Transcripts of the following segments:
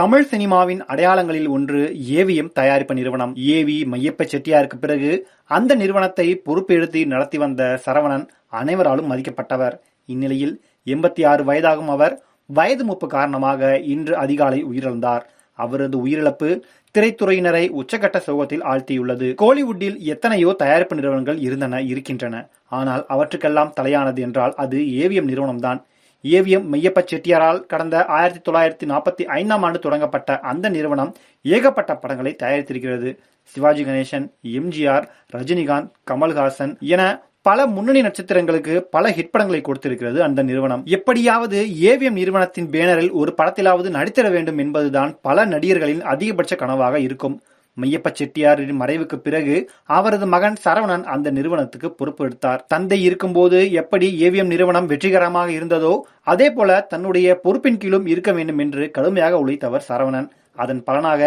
தமிழ் சினிமாவின் அடையாளங்களில் ஒன்று ஏவிஎம் தயாரிப்பு நிறுவனம். ஏவி மையப்ப செட்டியாருக்கு பிறகு அந்த நிறுவனத்தை பொறுப்பெடுத்து நடத்தி வந்த சரவணன் அனைவராலும் மதிக்கப்பட்டவர். இந்நிலையில் எண்பத்தி ஆறு வயதாகும் அவர் வயது மூப்பு காரணமாக இன்று அதிகாலை உயிரிழந்தார். அவரது உயிரிழப்பு திரைத்துறையினரை உச்சகட்ட சோகத்தில் ஆழ்த்தியுள்ளது. கோலிவுட்டில் எத்தனையோ தயாரிப்பு நிறுவனங்கள் இருந்தன இருக்கின்றன. ஆனால் அவற்றுக்கெல்லாம் தலையானது என்றால் அது ஏவிஎம் நிறுவனம்தான். ஏவிஎம் மெய்யப்ப செட்டியாரால் கடந்த ஆயிரத்தி தொள்ளாயிரத்தி நாற்பத்தி ஐந்தாம் ஆண்டு தொடங்கப்பட்ட அந்த நிறுவனம் ஏகப்பட்ட படங்களை தயாரித்திருக்கிறது. சிவாஜி கணேசன் எம்ஜிஆர் ரஜினிகாந்த் கமல்ஹாசன் என பல முன்னணி நட்சத்திரங்களுக்கு பல ஹிட் படங்களை கொடுத்திருக்கிறது அந்த நிறுவனம். எப்படியாவது ஏவிஎம் நிறுவனத்தின் பேனரில் ஒரு படத்திலாவது நடித்திட வேண்டும் என்பதுதான் பல நடிகர்களின் அதிகபட்ச கனவாக இருக்கும். மையப்ப செட்டியாரின் மறைவுக்கு பிறகு அவரது மகன் சரவணன் அந்த நிறுவனத்துக்கு பொறுப்பு எடுத்தார். தந்தை இருக்கும்போது எப்படி ஏவிஎம் நிறுவனம் வெற்றிகரமாக இருந்ததோ அதே போல தன்னுடைய பொறுப்பின் கீழும் இருக்க வேண்டும் என்று கடுமையாக உழைத்தவர் சரவணன். அதன் பலனாக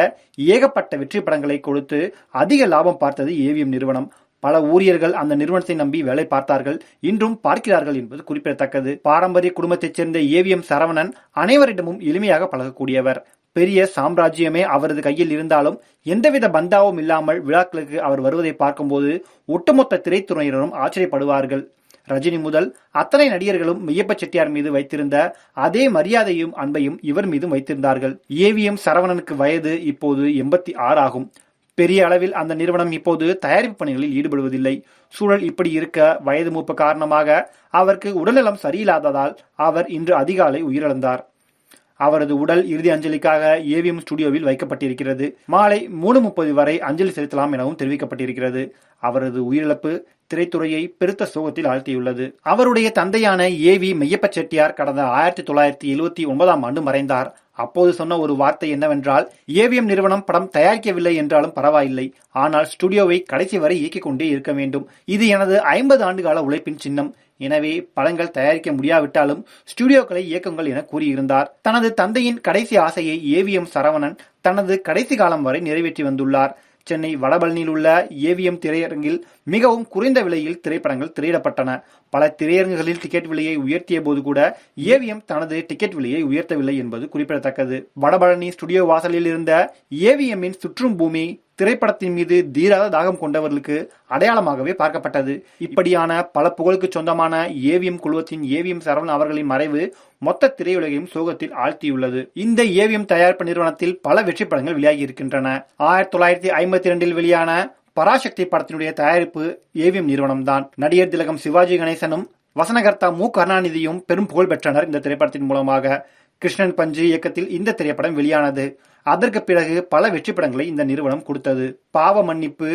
ஏகப்பட்ட வெற்றி படங்களை கொடுத்து அதிக லாபம் பார்த்தது ஏவிஎம் நிறுவனம். பல ஊழியர்கள் அந்த நிறுவனத்தை நம்பி வேலை பார்த்தார்கள். இன்றும் பார்க்கிறார்கள் என்பது குறிப்பிடத்தக்கது. பாரம்பரிய குடும்பத்தைச் சேர்ந்த ஏவிஎம் சரவணன் அனைவரிடமும் எளிமையாக பழகக்கூடியவர். பெரிய சாம்ராஜ்யமே அவரது கையில் இருந்தாலும் எந்தவித பந்தாவும் இல்லாமல் விழாக்களுக்கு அவர் வருவதை பார்க்கும்போது ஒட்டுமொத்த திரைத்துறையினரும் ஆச்சரியப்படுவார்கள். ரஜினி முதல் அத்தனை நடிகர்களும் மெய்யப்ப செட்டியார் மீது வைத்திருந்த அதே மரியாதையும் அன்பையும் இவர் மீதும் வைத்திருந்தார்கள். ஏவிஎம் சரவணனுக்கு வயது இப்போது எண்பத்தி ஆறு ஆகும். பெரிய அளவில் அந்த நிறுவனம் இப்போது தயாரிப்பு பணிகளில் ஈடுபடுவதில்லை. சூழல் இப்படி இருக்க வயது மூப்பு காரணமாக அவருக்கு உடல்நலம் சரியில்லாததால் அவர் இன்று அதிகாலை உயிரிழந்தார். அவரது உடல் இறுதி அஞ்சலிக்காக ஏவிஎம் ஸ்டுடியோவில் வைக்கப்பட்டிருக்கிறது. மாலை மூணு முப்பது வரை அஞ்சலி செலுத்தலாம் எனவும் தெரிவிக்கப்பட்டிருக்கிறது. அவரது உயிரிழப்பு திரைத்துறையை பெருத்த சோகத்தில் ஆழ்த்தியுள்ளது. அவருடைய தந்தையான ஏவி மெய்யப்ப செட்டியார் கடந்த ஆயிரத்தி தொள்ளாயிரத்தி எழுபத்தி ஒன்பதாம் ஆண்டு மறைந்தார். அப்போது சொன்ன ஒரு வார்த்தை என்னவென்றால் ஏவிஎம் நிறுவனம் படம் தயாரிக்கவில்லை என்றாலும் பரவாயில்லை. ஆனால் ஸ்டுடியோவை கடைசி வரை இயக்கிக் கொண்டே இருக்க வேண்டும். இது எனது ஐம்பது ஆண்டுகால உழைப்பின் சின்னம். எனவே படங்கள் தயாரிக்க முடியாவிட்டாலும் ஸ்டுடியோக்களை இயக்குங்கள் என கூறியிருந்தார். தனது தந்தையின் கடைசி ஆசையை ஏவிஎம் சரவணன் தனது கடைசி காலம் வரை நிறைவேற்றி வந்துள்ளார். சென்னை வடபழனியில் உள்ள ஏவிஎம் திரையரங்கில் மிகவும் குறைந்த விலையில் திரைப்படங்கள் திரையிடப்பட்டன. பல திரையரங்குகளில் டிக்கெட் விலையை உயர்த்திய போது கூட ஏவிஎம் தனது டிக்கெட் விலையை உயர்த்தவில்லை என்பது குறிப்பிடத்தக்கது. வடபழனி ஸ்டுடியோ வாசலில் இருந்த ஏவிஎம்மின் சுற்றும் பூமி திரைப்படத்தின் மீது தீராத தாகம் கொண்டவர்களுக்கு அடையாளமாகவே பார்க்கப்பட்டது. இப்படியான பல புகழுக்கு சொந்தமான ஏவிஎம் குழுவத்தின் ஏவிஎம் சரவணன் அவர்களின் மறைவு மொத்த திரையுலகையும் சோகத்தில் ஆழ்த்தியுள்ளது. இந்த ஏவிஎம் தயாரிப்பு நிறுவனத்தில் பல வெற்றி படங்கள் வெளியாகி இருக்கின்றன. ஆயிரத்தி தொள்ளாயிரத்தி ஐம்பத்தி இரண்டில் வெளியான பராசக்தி படத்தினுடைய தயாரிப்பு ஏவிஎம் நிறுவனம் தான் நடிகர் திலகம் சிவாஜி கணேசனும் வசனகர்த்தா மு கருணாநிதியும் பெரும் புகழ் பெற்றனர் இந்த திரைப்படத்தின் மூலமாக. கிருஷ்ணன் பஞ்சு இயக்கத்தில் இந்த திரைப்படம் வெளியானது. அதற்கு பிறகு பல வெற்றி படங்களை இந்த நிறுவனம் கொடுத்தது. பாவ மன்னிப்பு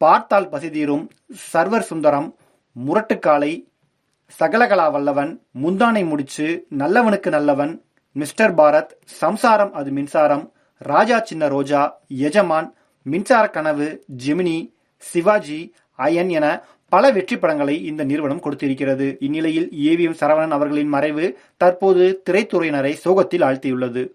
பார்த்தால் பசிதீரும் சர்வர் சுந்தரம் முரட்டுக்காலை சகலகலா வல்லவன் முந்தானை முடிச்சு நல்லவனுக்கு நல்லவன் மிஸ்டர் பாரத் சம்சாரம் அது மின்சாரம் ராஜா சின்ன ரோஜா எஜமான் மின்சார கனவு ஜெமினி சிவாஜி அயன் என பல வெற்றி படங்களை இந்த நிறுவனம் கொடுத்திருக்கிறது. இந்நிலையில் ஏவிஎம் சரவணன் அவர்களின் மறைவு தற்போது திரைத்துறையினரை சோகத்தில் ஆழ்த்தியுள்ளது.